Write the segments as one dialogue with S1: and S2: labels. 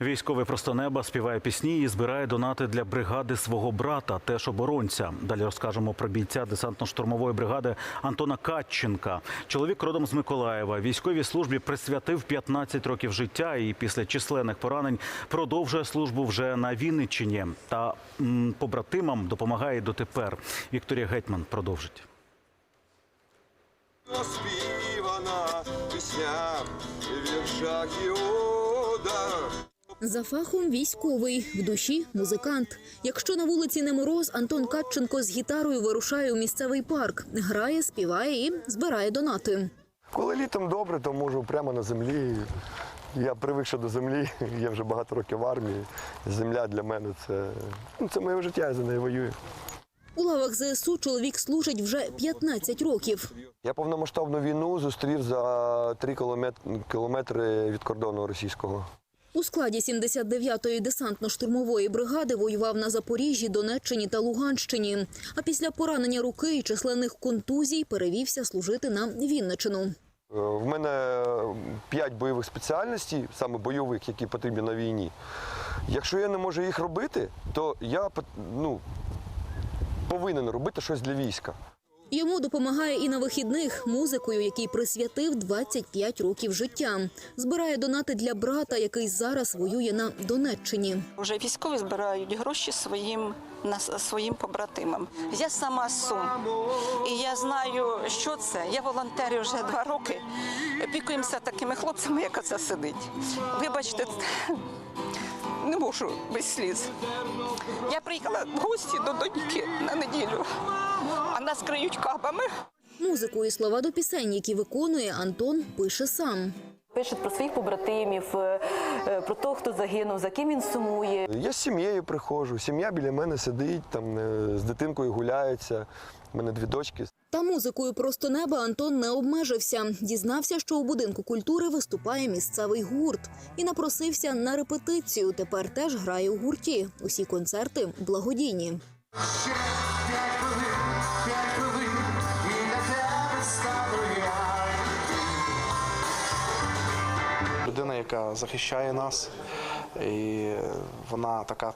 S1: Військовий просто неба співає пісні і збирає донати для бригади свого брата, теж оборонця. Далі розкажемо про бійця десантно-штурмової бригади Антона Катченка. Чоловік родом з Миколаєва. Військовій службі присвятив 15 років життя і після численних поранень продовжує службу вже на Вінниччині. Та побратимам допомагає дотепер. Вікторія Гетьман продовжить.
S2: Оспівана пісня в віршах і одах.
S3: За фахом військовий, в душі музикант. Якщо на вулиці не мороз, Антон Катченко з гітарою вирушає у місцевий парк, грає, співає і збирає донати.
S4: Коли літом добре, то можу прямо на землі. Я привик ще до землі, я вже багато років в армії. Земля для мене це, ну, це моє життя, я за нею воюю.
S3: У лавах ЗСУ чоловік служить вже 15 років.
S4: Я повномасштабну війну зустрів за три кілометри, кілометри від кордону російського.
S3: У складі 79-ї десантно-штурмової бригади воював на Запоріжжі, Донеччині та Луганщині. А після поранення руки і численних контузій перевівся служити на Вінничину.
S4: Е, В мене п'ять бойових спеціальностей, саме бойових, які потрібні на війні. Якщо я не можу їх робити, то я ну, повинен робити щось для війська.
S3: Йому допомагає і на вихідних музикою, який присвятив 25 років життя. Збирає донати для брата, який зараз воює на Донеччині.
S5: Вже військові збирають гроші своїм на своїм побратимам. Я сама з Сум, і я знаю, що це. Я волонтерю вже два роки. Опікуємося такими хлопцями, як оце сидить. Вибачте, не можу без сліз. Я приїхала в гості до доньки на неділю, нас криють кабами.
S3: Музику і слова до пісень, які виконує Антон, пише сам.
S6: Пише про своїх побратимів, е, е, про того, хто загинув, за ким він сумує.
S4: Я з сім'єю приходжу, сім'я біля мене сидить, там е, з дитинкою гуляється. У мене дві дочки.
S3: Та музикою просто неба Антон не обмежився. Дізнався, що у будинку культури виступає місцевий гурт і напросився на репетицію. Тепер теж грає у гурті. Усі концерти благодійні.
S7: Яка захищає нас, і вона така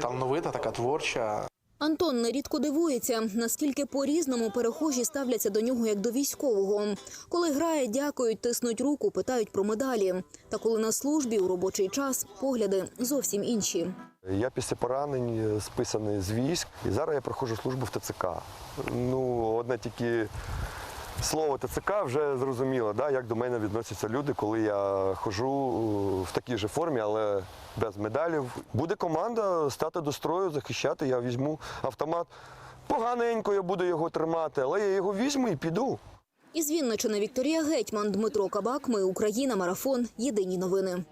S7: талановита, така творча.
S3: Антон нерідко дивується, наскільки по-різному перехожі ставляться до нього як до військового. Коли грає, дякують, тиснуть руку, питають про медалі. Та коли на службі у робочий час погляди зовсім інші.
S4: Я після поранень списаний з військ, і зараз я проходжу службу в ТЦК. Ну, одне тільки слово ТЦК вже зрозуміло, да, як до мене відносяться люди, коли я ходжу е, в такій же формі, але без медалів. Буде команда стати до строю, захищати. Я візьму автомат. Поганенько я буду його тримати, але я його візьму і піду.
S3: Із Вінничини Вікторія Гетьман, Дмитро Кабак. Ми Україна. Марафон. Єдині новини.